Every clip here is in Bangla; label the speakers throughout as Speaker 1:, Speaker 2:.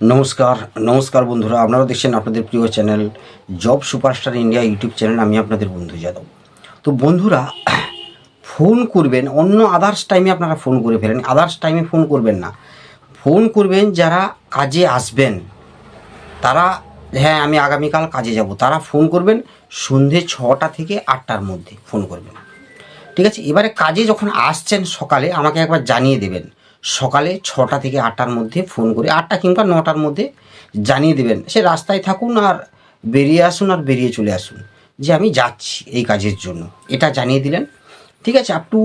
Speaker 1: নমস্কার নমস্কার বন্ধুরা, আপনারা দেখছেন আপনাদের প্রিয় channel job superstar India YouTube channel, আমি আপনাদের বন্ধু যাদব। তো বন্ধুরা, ফোন করবেন, অন্য আদার্স টাইমে আপনারা ফোন করে ফেলেন আদার্স টাইমে ফোন করবেন না। ফোন করবেন যারা কাজে আসবেন, তারা হ্যাঁ আমি আগামীকাল কাজে যাব, তারা ফোন করবেন সন্ধে ছটা থেকে আটটার মধ্যে, ফোন করবেন। ঠিক আছে? এবারে কাজে যখন আসছেন সকালে, আমাকে একবার জানিয়ে দেবেন। সকালে ছটা থেকে আটটার মধ্যে ফোন করে, আটটা কিংবা নটার মধ্যে জানিয়ে দেবেন, সে রাস্তায় থাকুন আর বেরিয়ে আসুন আর বেরিয়ে চলে আসুন, যে আমি যাচ্ছি এই কাজের জন্য। এটা জানিয়ে দিলেন। ঠিক আছে আপ টু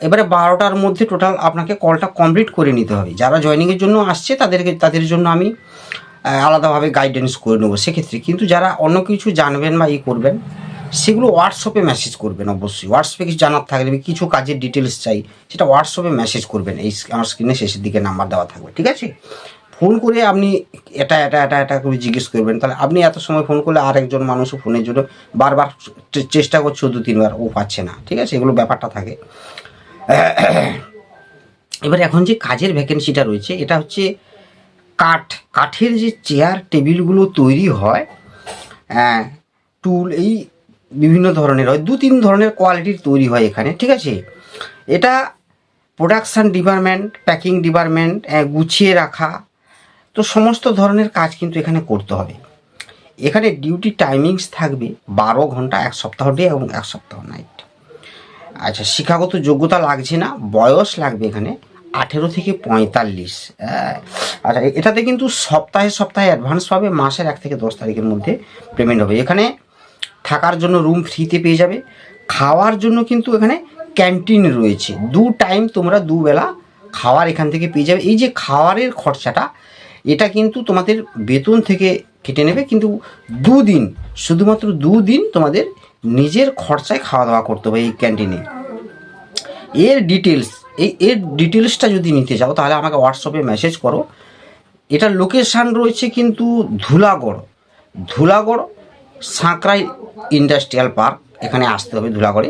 Speaker 1: এবারে বারোটার মধ্যে টোটাল আপনাকে কলটা কমপ্লিট করে নিতে হবে। যারা জয়নিংয়ের জন্য আসছে, তাদেরকে, তাদের জন্য আমি আলাদাভাবে গাইডেন্স করে নেব। সেক্ষেত্রে কিন্তু যারা অন্য কিছু জানবেন বা ই করবেন সেগুলো হোয়াটসঅ্যাপে মেসেজ করবেন অবশ্যই। হোয়াটসঅ্যাপে কিছু জানার থাকলে কিছু কাজের ডিটেলস চাই, সেটা হোয়াটসঅ্যাপে মেসেজ করবেন। এই আমার স্ক্রিনে শেষের দিকে নাম্বার দেওয়া থাকবে, ঠিক আছে? ফোন করে আপনি এটা এটা এটা এটা করে জিজ্ঞেস করবেন। তাহলে আপনি এত সময় ফোন করলে আরেকজন মানুষও ফোনের জন্য বারবার চেষ্টা করছে, দু, তিনবার ও পাচ্ছে না, ঠিক আছে? এগুলো ব্যাপারটা থাকে। এবার এখন যে কাজের ভ্যাকেন্সিটা রয়েছে, এটা হচ্ছে কাঠ, কাঠের যে চেয়ার টেবিলগুলো তৈরি হয় হ্যাঁ টুল এই বিভিন্ন ধরনের হয়, দু তিন ধরনের কোয়ালিটির তৈরি হয় এখানে, ঠিক আছে? এটা প্রোডাকশান ডিপার্টমেন্ট প্যাকিং ডিপার্টমেন্ট গুছিয়ে রাখা, তো সমস্ত ধরনের কাজ কিন্তু এখানে করতে হবে। এখানে ডিউটি টাইমিংস থাকবে বারো ঘণ্টা, এক সপ্তাহ ডে এবং এক সপ্তাহ নাইট আচ্ছা শিক্ষাগত যোগ্যতা লাগছে না, বয়স লাগবে এখানে আঠেরো থেকে পঁয়তাল্লিশ। আচ্ছা এটাতে কিন্তু সপ্তাহে সপ্তাহে অ্যাডভান্স পাবে, মাসের এক থেকে দশ তারিখের মধ্যে পেমেন্ট হবে। এখানে থাকার জন্য রুম ফ্রিতে পেয়ে যাবে। খাওয়ার জন্য কিন্তু এখানে ক্যান্টিন রয়েছে। দু টাইম তোমরা দুবেলা খাওয়ার এখান থেকে পেয়ে যাবে। এই যে খাওয়ারের খরচাটা, এটা কিন্তু তোমাদের বেতন থেকে কেটে নেবে। কিন্তু দুদিন, শুধুমাত্র দুদিন তোমাদের নিজের খরচায় খাওয়া দাওয়া করতে হবে এই ক্যান্টিনে এর ডিটেলস এই, এর ডিটেলসটা যদি নিতে চাও তাহলে আমাকে হোয়াটসঅ্যাপে মেসেজ করো। এটার লোকেশান রয়েছে কিন্তু ধুলাগড়। ধুলাগড় সাঁকরাই ইন্ডাস্ট্রিয়াল পার্ক, এখানে আসতে হবে ধুলাগড়ে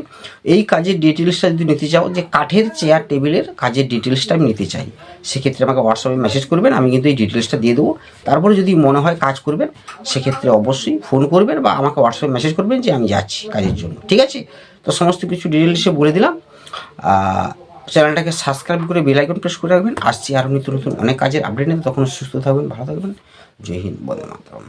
Speaker 1: এই কাজের ডিটেলসটা যদি নিতে চাও, যে কাঠের চেয়ার টেবিলের কাজের ডিটেলসটা আমি নিতে চাই, সেক্ষেত্রে আমাকে হোয়াটসঅ্যাপে মেসেজ করবেন, আমি কিন্তু এই ডিটেলসটা দিয়ে দেবো। তারপরে যদি মনে হয় কাজ করবেন, সেক্ষেত্রে অবশ্যই ফোন করবেন বা আমাকে হোয়াটসঅ্যাপে মেসেজ করবেন যে আমি যাচ্ছি কাজের জন্য, ঠিক আছে? তো সমস্ত কিছু ডিটেলসে বলে দিলাম। চ্যানেলটাকে সাবস্ক্রাইব করে বেল আইকন প্রেস করে রাখবেন। আসছি আরও নিত্য নতুন অনেক কাজের আপডেট নিতে। তখন সুস্থ থাকবেন, ভালো থাকবেন। জয় হিন্দ, বন্দে মাতরম।